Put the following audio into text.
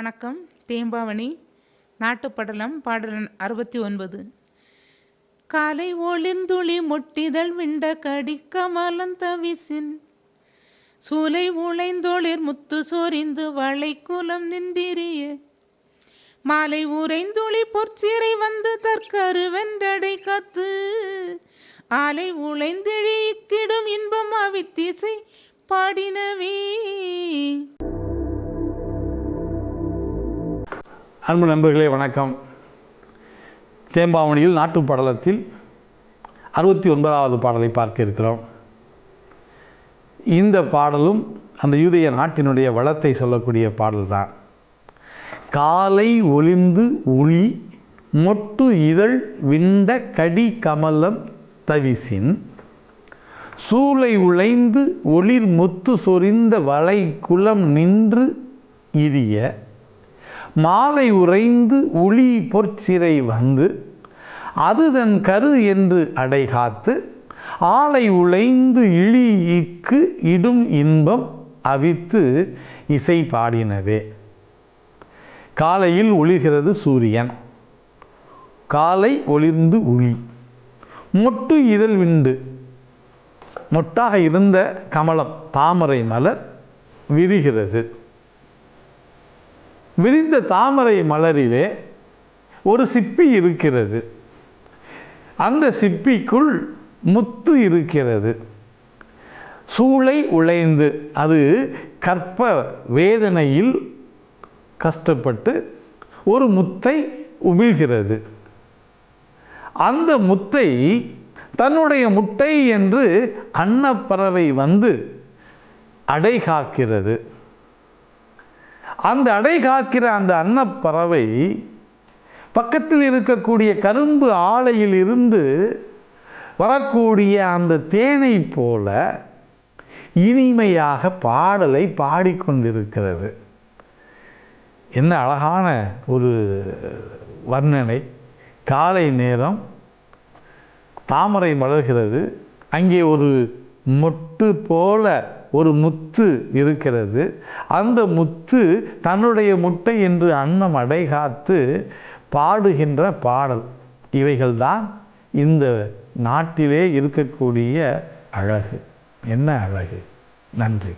வணக்கம். தேம்பாவணி நாட்டுப்படலம் பாடல் அறுபத்தி ஒன்பது காலை ஒளிர்ந்துளி முட்டிதழ் விண்ட கடிக்க மலந்தவிசின் சூலை உழைந்தொளிர் முத்து சொரிந்து வளை குலம் நின்றிரிய மாலை உறைந்துளி பொற்சிறை வந்து தற்கரு வென்றடை கத்து. ஆலை உழைந்திழி இக்கிடும் இன்பம் அவித்திசை பாடினவே. அன்பு நண்பர்களே வணக்கம். தேம்பாவணியில் நாட்டு படலத்தில் அறுபத்தி ஒன்பதாவது பாடலை பார்க்க இருக்கிறோம். இந்த பாடலும் அந்த யூதய நாட்டினுடைய வளத்தை சொல்லக்கூடிய பாடல் தான். காலை ஒளிந்து ஒளி மொட்டு இதழ் விண்ட கடி கமலம் தவிசின் சூளை உழைந்து ஒளிர் முத்து சொரிந்த வளை குளம் நின்று இரிய மாலை உறைந்து ஒளி பொற்சிறை வந்து அது தன் கரு என்று அடைகாத்து ஆலை உழைந்து இழிக்கு இடும் இன்பம் அவித்து இசை பாடினவே. காலையில் ஒளிர்கிறது சூரியன் காலை ஒளிர்ந்து ஒளி மொட்டு இதழ் விண்டு. மொட்டாக இருந்த கமலம் தாமரை மலர் விரிகிறது. விரிந்த தாமரை மலரிலே ஒரு சிப்பி இருக்கிறது. அந்த சிப்பிக்குள் முத்து இருக்கிறது. சூளை உழைந்து அது கற்ப வேதனையில் கஷ்டப்பட்டு ஒரு முத்தை உமிழ்கிறது. அந்த முத்தை தன்னுடைய முட்டை என்று அன்னப்பறவை வந்து அடை காக்கிறது அந்த அடை காக்கிற அந்த அன்னப்பறவை பக்கத்தில் இருக்கக்கூடிய கரும்பு ஆலையில் இருந்து வரக்கூடிய அந்த தேனை போல இனிமையாக பாடலை பாடிக்கொண்டிருக்கிறது. என்ன அழகான ஒரு வர்ணனை. காலை நேரம் தாமரை மலர்கிறது. அங்கே ஒரு மொட்டு போல ஒரு முத்து இருக்கிறது. அந்த முத்து தன்னுடைய முட்டை என்று அன்னம் அடைகாத்து பாடுகின்ற பாடல். இவைகள்தான் இந்த நாட்டிலே இருக்கக்கூடிய அழகு. என்ன அழகு? நன்றி.